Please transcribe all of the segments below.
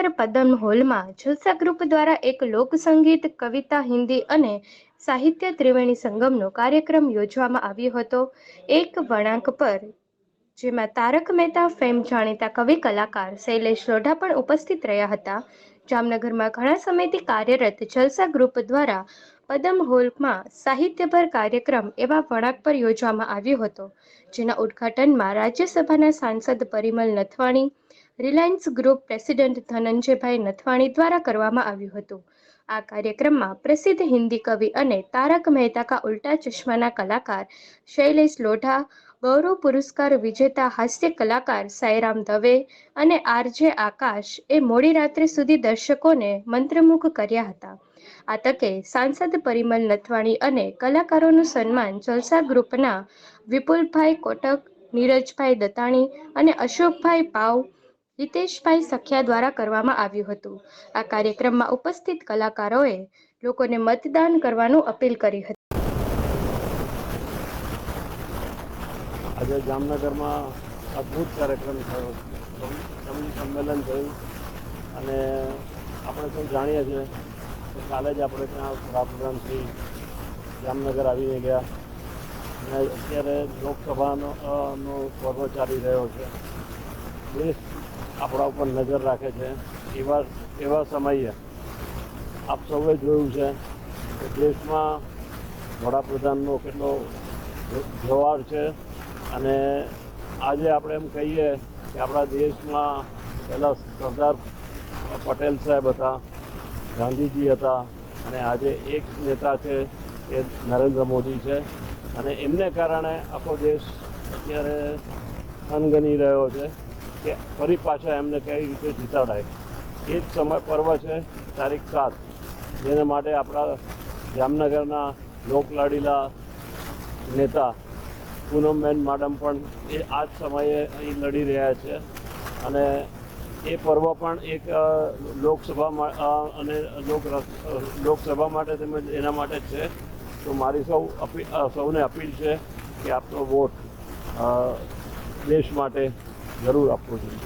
જામનગર પદમ હોલમાં જલસા ગ્રુપ દ્વારા એક લોકસંગીત, કવિતા, હિન્દી અને સાહિત્ય ત્રિવેણી સંગમનો કાર્યક્રમ યોજવામાં આવ્યો હતો. એક વળાંક પર, જેમાં તારક મહેતા, ફેમ જાણીતા કવિ કલાકાર શૈલેષ લોઢા પણ ઉપસ્થિત રહ્યા હતા. જામનગરમાં ઘણા સમયથી કાર્યરત જલસા ગ્રુપ દ્વારા પદમ હોલમાં સાહિત્યભર કાર્યક્રમ એવા વળાંક પર યોજવામાં આવ્યો હતો, જેના ઉદ્ઘાટનમાં રાજ્યસભાના સાંસદ Parimal Nathwani Reliance group president Dhananjaybhai Nathwani દ્વારા કરવામાં આવ્યું હતું. આ કાર્યક્રમમાં પ્રસિદ્ધ હિન્દી કવિ અને તારક મહેતા કા ઉલ્ટા ચશ્માના કલાકાર શૈલેષ લોઢા, ગૌરવ પુરસ્કાર વિજેતા હાસ્ય કલાકાર સાયરામ દવે અને આરજે આકાશ એ મોડી રાત્રે સુધી દર્શકોને મંત્રમુખ કર્યા હતા. આ તકે સાંસદ પરિમલ નથવાણી અને કલાકારોનું સન્માન જલસા ગ્રુપના વિપુલભાઈ કોટક, નીરજભાઈ દત્તાણી અને અશોકભાઈ પાવ હિતેશભાઈ સખ્યા દ્વારા કરવામાં આવ્યું હતું. આ કાર્યક્રમમાં ઉપસ્થિત કલાકારોએ લોકોને મતદાન કરવાનું અપીલ કરી હતી. આજે જામનગરમાં અદ્ભુત કાર્યક્રમ થયો. કવિ સંમેલન થયું. અને આપણે સૌ જાણીએ છીએ કે કાલે જ આપણે ત્યાં વડાપ્રધાન શ્રી જામનગર આવીને ગયા. અને અત્યારે લોકસભાનો નો ચાલી રહ્યો છે. દેશ આપણા ઉપર નજર રાખે છે. એવા એવા સમયે આપ સૌએ જોયું છે કે દેશમાં વડાપ્રધાનનો કેટલો જવાબ છે. અને આજે આપણે એમ કહીએ કે આપણા દેશમાં પહેલાં સરદાર પટેલ સાહેબ હતા, ગાંધીજી હતા અને આજે એક નેતા છે એ નરેન્દ્ર મોદી છે. અને એમને કારણે આખો દેશ અત્યારે થનગની રહ્યો છે. કે ફરી પાછા એમને કઈ રીતે જીતાડાય. એ જ સમય પર્વ છે, તારીખ સાત. જેને માટે આપણા જામનગરના લોકલાડીલા નેતા પૂનમબેન માડમ પણ એ આ જ સમયે અહીં લડી રહ્યા છે. અને એ પર્વ પણ એક લોકસભા અને લોક લોકસભા માટે તેમજ એના માટે જ છે. તો મારી સૌ અપીલ સૌને અપીલ છે કે આપનો વોટ દેશ માટે જરૂર આપવો જોઈએ.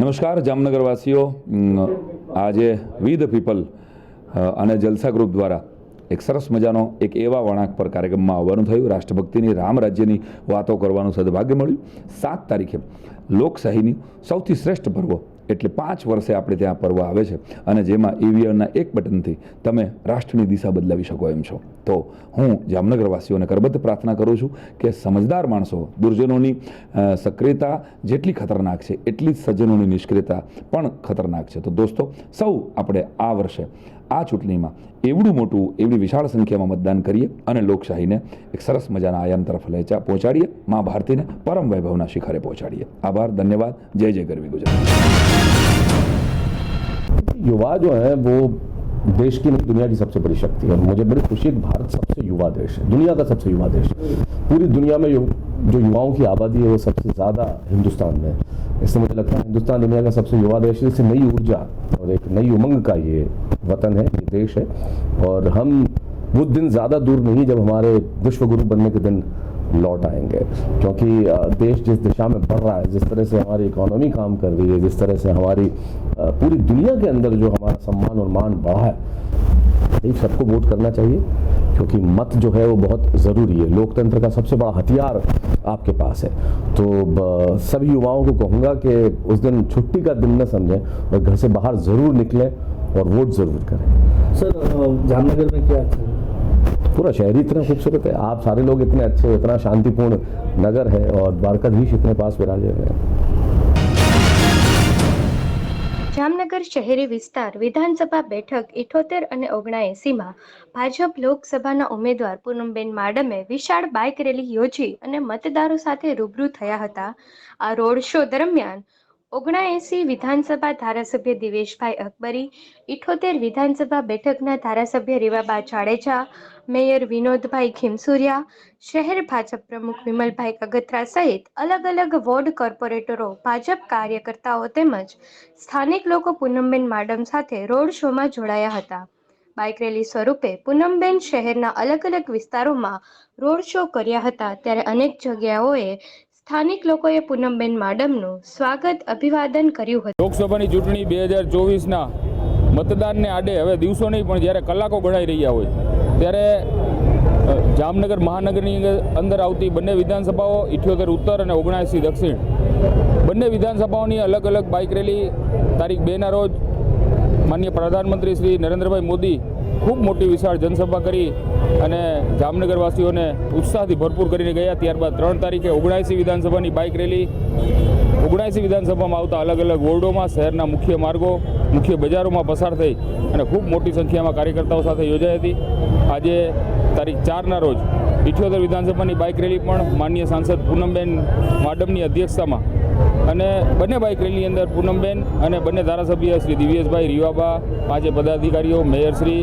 નમસ્કાર, જામનગરવાસીઓ. આજે વી ધ પીપલ અને જલસા ગ્રુપ દ્વારા એક સરસ મજાનો એક એવા વળાંક પર કાર્યક્રમમાં આવવાનું થયું. રાષ્ટ્રભક્તિની રામ રાજ્યની વાતો કરવાનું સદભાગ્ય મળ્યું. સાત તારીખે લોકશાહીની સૌથી શ્રેષ્ઠ પર્વ એટલે પાંચ વર્ષે આપણે ત્યાં પર્વ આવે છે અને જેમાં ઈવીએમના એક બટનથી તમે રાષ્ટ્રની દિશા બદલાવી શકો એમ છો. તો હું જામનગરવાસીઓને કરબદ્ધ પ્રાર્થના કરું છું કે સમજદાર માણસો, દુર્જનોની સક્રિયતા જેટલી ખતરનાક છે, એટલી જ સજ્જનોની નિષ્ક્રિયતા પણ ખતરનાક છે. તો દોસ્તો, સૌ આપણે આ વર્ષે આ ચૂંટણીમાં એવડું મોટું, એવડી વિશાળ સંખ્યામાં મતદાન કરીએ અને લોકશાહીને એક સરસ મજાના આયામ તરફ લહેચા પહોંચાડીએ, મા ભારતીને પરમ વૈભવના શિખરે પહોંચાડીએ. આભાર, ધન્યવાદ, જય જય ગરવી ગુજરાત. યુવા જો હે, વો देश की नहीं, दुनिया की सबसे बड़ी शक्ति है। मुझे बड़ी खुशी है कि भारत सबसे युवा देश है, दुनिया का सबसे युवा देश है। पूरी दुनिया में जो युवाओं की आबादी है, वो सबसे ज़्यादा हिंदुस्तान में इसलिए मुझे लगता है हिंदुस्तान दुनिया का सबसे युवा देश है, इससे नई ऊर्जा और एक नई उमंग का ये वतन है, ये देश है। और हम वो दिन ज़्यादा दूर नहीं, जब हमारे विश्व गुरु बनने के दिन लौट आएँगे। क्योंकि देश जिस दिशा में बढ़ रहा है, जिस तरह से हमारी इकोनॉमी काम कर रही है, जिस तरह से हमारी पूरी दुनिया के अंदर जो हमारा सम्मान और मान बढ़ा है एक सबको वोट करना चाहिए क्योंकि मत जो है वो बहुत ज़रूरी है। लोकतंत्र का सबसे बड़ा हथियार आपके पास है। तो सभी युवाओं को कहूँगा कि उस दिन छुट्टी का दिन न समझें और घर से बाहर ज़रूर निकलें और वोट ज़रूर करें। सर जामनगर में क्या अच्छा है? पूरा शहर ही इतना खूबसूरत है। आप सारे लोग इतने अच्छे इतना शांतिपूर्ण नगर है और द्वारकाधीश इतने पास विराजे हुए हैं। જામનગર શહેરી વિસ્તાર વિધાનસભા બેઠક ઇઠોતેર અને ઓગણએંસીમાં ભાજપ લોકસભાના ઉમેદવાર પૂનમબેન માડમે વિશાળ બાઇક રેલી યોજી અને મતદારો સાથે રૂબરૂ થયા હતા. આ રોડ શો દરમિયાન ઓગણએંસી વિધાનસભા ધારાસભ્ય દિવેશભાઈ અકબરી, ઇઠોતેર વિધાનસભા બેઠકના ધારાસભ્ય રીવાબા જાડેજા, મેયર વિનોદભાઈ ખીમસુરિયા, શહેર ભાજપ પ્રમુખ વિમલભાઈ કગત્રા સહિત અલગ અલગ વોર્ડ કોર્પોરેટરો, ભાજપ કાર્યકર્તાઓ તેમજ સ્થાનિક લોકો પૂનમબેન માડમ સાથે રોડ શોમાં જોડાયા હતા. બાઇક રેલી સ્વરૂપે પૂનમબેન શહેરના અલગ અલગ વિસ્તારોમાં રોડ શો કર્યા હતા. ત્યારે અનેક જગ્યાઓએ સ્થાનિક લોકોએ પૂનમબેન માડમનું સ્વાગત અભિવાદન કર્યું હતું. લોકસભાની ચૂંટણી બે હજાર ચોવીસના મતદાનને આડે હવે દિવસો નહીં, પણ જ્યારે કલાકો ગણાઈ રહ્યા હોય, ત્યારે જામનગર મહાનગરની અંદર આવતી બંને વિધાનસભાઓ, ઇઠ્યોતેર ઉત્તર અને ઓગણસી દક્ષિણ, બંને વિધાનસભાઓની અલગ અલગ બાઇક રેલી તારીખ બેના રોજ માનનીય પ્રધાનમંત્રી શ્રી નરેન્દ્રભાઈ મોદી ખૂબ મોટી વિશાળ જનસભા કરી. અને જામનગરવાસીઓને ઉત્સાહથી ભરપૂર કરીને ગયા. ત્યારબાદ ત્રણ તારીખે ઓગણએંસી વિધાનસભાની બાઇક રેલી. ઓગણએંસી વિધાનસભામાં આવતા અલગ અલગ વોર્ડોમાં, શહેરના મુખ્ય માર્ગો, મુખ્ય બજારોમાં પસાર થઈ અને ખૂબ મોટી સંખ્યામાં કાર્યકર્તાઓ સાથે યોજાઈ હતી. આજે તારીખ ચારના રોજ ઇઠ્યોતેર વિધાનસભાની બાઇક રેલી પણ માન્ય સાંસદ પૂનમબેન માડમની અધ્યક્ષતામાં અને બંને બાઇક રેલીની અંદર પૂનમબેન અને બંને ધારાસભ્ય શ્રી દિવ્યેશભાઈ રીવાબા પાંચે પદાધિકારીઓ મેયરશ્રી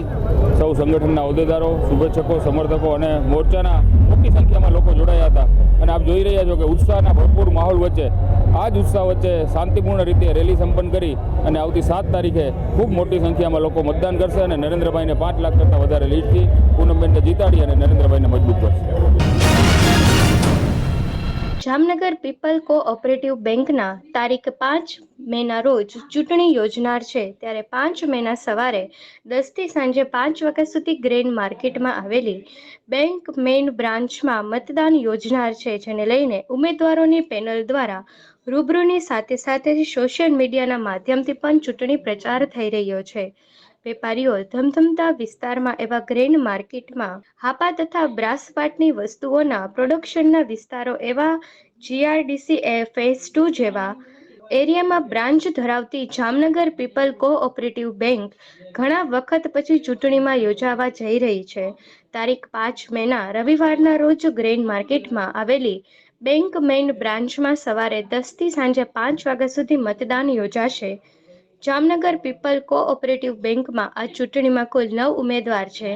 સૌ સંગઠનના હોદ્દેદારો, શુભેચ્છકો, સમર્થકો અને મોરચાના મોટી સંખ્યામાં લોકો જોડાયા હતા. અને આપ જોઈ રહ્યા છો કે ઉત્સાહના ભરપૂર માહોલ વચ્ચે, આ જ ઉત્સાહ વચ્ચે શાંતિપૂર્ણ રીતે રેલી સંપન્ન કરી અને આવતી સાત તારીખે ખૂબ મોટી સંખ્યામાં લોકો મતદાન કરશે અને નરેન્દ્રભાઈને પાંચ લાખ કરતાં વધારે લીડથી પૂનમબેનને જીતાડી અને નરેન્દ્રભાઈને મજબૂત કરશે. જામનગર પીપલ કોઓપરેટિવ બેંકના તારીખ પાંચ મેના રોજ ચૂંટણી યોજનાર છે. ત્યારે પાંચ મેના સવારે દસથી સાંજે પાંચ વાગ્યા સુધી ગ્રેન માર્કેટમાં આવેલી બેંક મેઇન બ્રાન્ચમાં મતદાન યોજનાર છે, જેને લઈને ઉમેદવારોની પેનલ દ્વારા રૂબરૂની સાથે સાથે સોશિયલ મીડિયાના માધ્યમથી પણ ચૂંટણી પ્રચાર થઈ રહ્યો છે. વેપારીઓ ધમધમતા વિસ્તારમાં એવા ગ્રેન માર્કેટમાં હાપા તથા બ્રાસપાટની વસ્તુઓના પ્રોડક્શનના વિસ્તારો એવા જીઆરડીસી એ ફેઝ ટુ જેવા એરિયામાં બ્રાન્ચ ધરાવતી જામનગર પીપલ કોઓપરેટિવ બેંક ઘણા વખત પછી ચૂંટણીમાં યોજાવા જઈ રહી છે. તારીખ પાંચ મેના રવિવારના રોજ ગ્રેન માર્કેટમાં આવેલી બેંક મેઇન બ્રાન્ચમાં સવારે દસથી સાંજે પાંચ વાગ્યા સુધી મતદાન યોજાશે. જામનગર પીપલ કોઓપરેટિવ બેંકમાં આ ચૂંટણીમાં કુલ નવ ઉમેદવાર છે.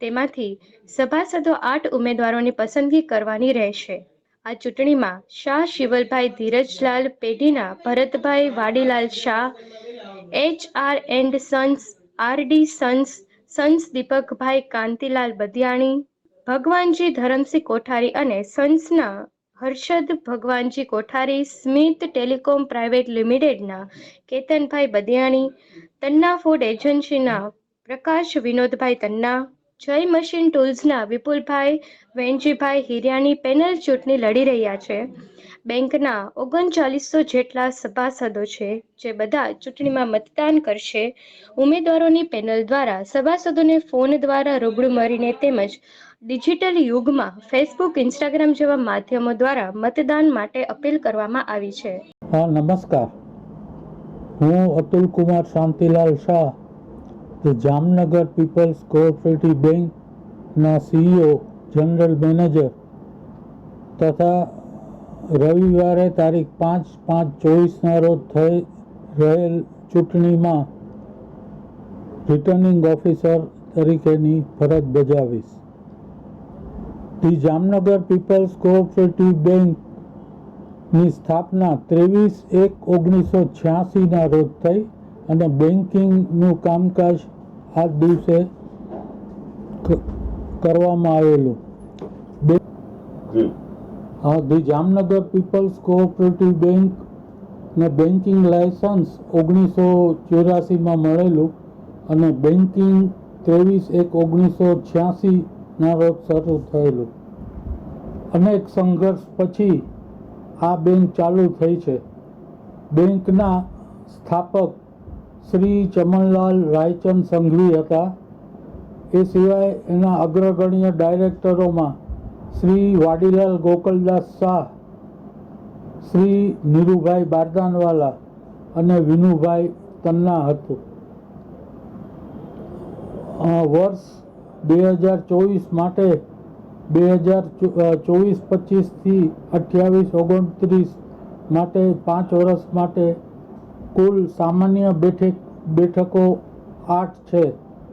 તેમાંથી સભાસદો આઠ ઉમેદવારોની પસંદગી કરવાની રહેશે. આ ચૂંટણીમાં શાહ શિવલભાઈ ધીરજલાલ પેઢીના Bharatbhai Vadilal Shah H R and sons R D sons sons Deepakbhai Kantilal Badhiyani, Bhagwanji Dharamsinh Kothari અને સન્સના હર્ષદ ભગવાનજી કોઠારી સ્મિત ટેલિકોમ પ્રાઇવેટ લિમિટેડના કેતનભાઈ બદિયાણી, તન્ના ફૂડ એજન્સીના પ્રકાશ વિનોદભાઈ તન્ના, જય મશીન ટૂલ્સના વિપુલભાઈ વેનજીભાઈ હિરિયાણી પેનલ ચૂંટણી લડી રહ્યા છે. બેંકના ઓગણચાલીસો જેટલા સભાસદો છે, જે બધા ચૂંટણીમાં મતદાન કરશે. ઉમેદવારોની પેનલ દ્વારા સભાસદોને ફોન દ્વારા રૂબરૂ મળીને તેમજ ડિજિટલ યુગમાં ફેસબુક, ઇન્સ્ટાગ્રામ જેવા માધ્યમો દ્વારા મતદાન માટે અપીલ કરવામાં આવી છે. હા, નમસ્કાર. હું અતુલ કુમાર શાંતિલાલ શાહ જામનગર પીપલ્સ કોઓપરેટિવ બેંકના સીઈઓ, જનરલ મેનેજર તથા રવિવારે તારીખ પાંચ પાંચ ચોવીસના રોજ થઈ રહેલ ચૂંટણીમાં રિટર્નિંગ ઓફિસર તરીકેની ફરજ બજાવીશ. ધી જામનગર પીપલ્સ કોઓપરેટિવ બેંકની સ્થાપના ત્રેવીસ એક ઓગણીસો છ્યાસીના રોજ થઈ અને બેન્કિંગનું કામકાજ આ દિવસે કરવામાં આવેલું. The Jamnagar peoples cooperative bank ને બેન્કિંગ લાયસન્સ ઓગણીસો ચોરાસીમાં મળેલું અને બેન્કિંગ ત્રેવીસ એક ઓગણીસો છ્યાસીના રોજ શરૂ થયેલું. અનેક સંઘર્ષ પછી આ બેંક ચાલુ થઈ છે. બેંકના સ્થાપક શ્રી ચમનલાલ રાયચંદ સંઘવી હતા. એ સિવાય એના અગ્રગણ્ય ડાયરેક્ટરોમાં શ્રી વાડીલાલ ગોકલદાસ શાહ, શ્રી નીરુભાઈ બારદાનવાલા અને વિનુભાઈ તન્ના હતું. વર્ષ બે હજાર ચોવીસ માટે બે હજાર ચોવીસ પચીસથી અઠ્યાવીસ ઓગણત્રીસ માટે પાંચ વર્ષ માટે કુલ સામાન્ય બેઠક, બેઠકો આઠ છે.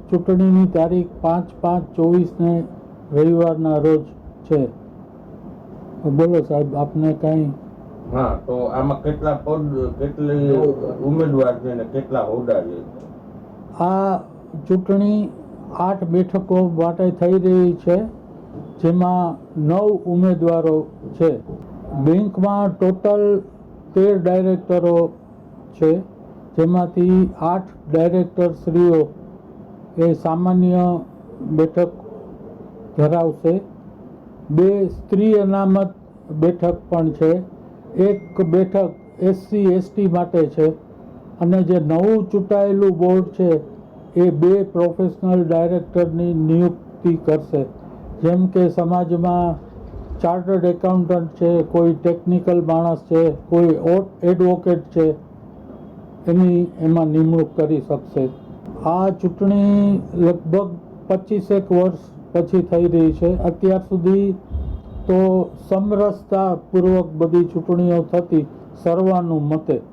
ચૂંટણીની તારીખ પાંચ પાંચ ચોવીસને રવિવારના રોજ છે. બોલો સાહેબ આપને કાંઈ? હા તો આમાં કેટલા પદ કેટલી ઉમેદવાર છે ને કેટલા હોદ્દા છે? આ ચૂંટણી આઠ બેઠકો માટે થઈ રહી છે જેમાં નવ ઉમેદવારો છે. બેંકમાં ટોટલ તેર ડાયરેક્ટરો છે જેમાંથી આઠ ડાયરેક્ટર શ્રીઓ એ સામાન્ય બેઠક ધરાવશે. બે સ્ત્રી અનામત બેઠક પણ છે. એક બેઠક એસસી, એસટી માટે છે અને જે નવું ચૂંટાયેલું બોર્ડ છે એ બે પ્રોફેશનલ ડાયરેક્ટરની નિયુક્તિ કરશે. જેમ કે સમાજમાં ચાર્ટર્ડ એકાઉન્ટન્ટ છે, કોઈ ટેકનિકલ માણસ છે, કોઈ એડવોકેટ છે, એની એમાં નિમણૂક કરી શકશે. આ ચૂંટણી લગભગ પચીસેક વર્ષ પછી થઈ રહી છે. અત્યાર સુધી તો સમરસતાપૂર્વક બધી ચૂંટણીઓ થતી સર્વાનુમતે.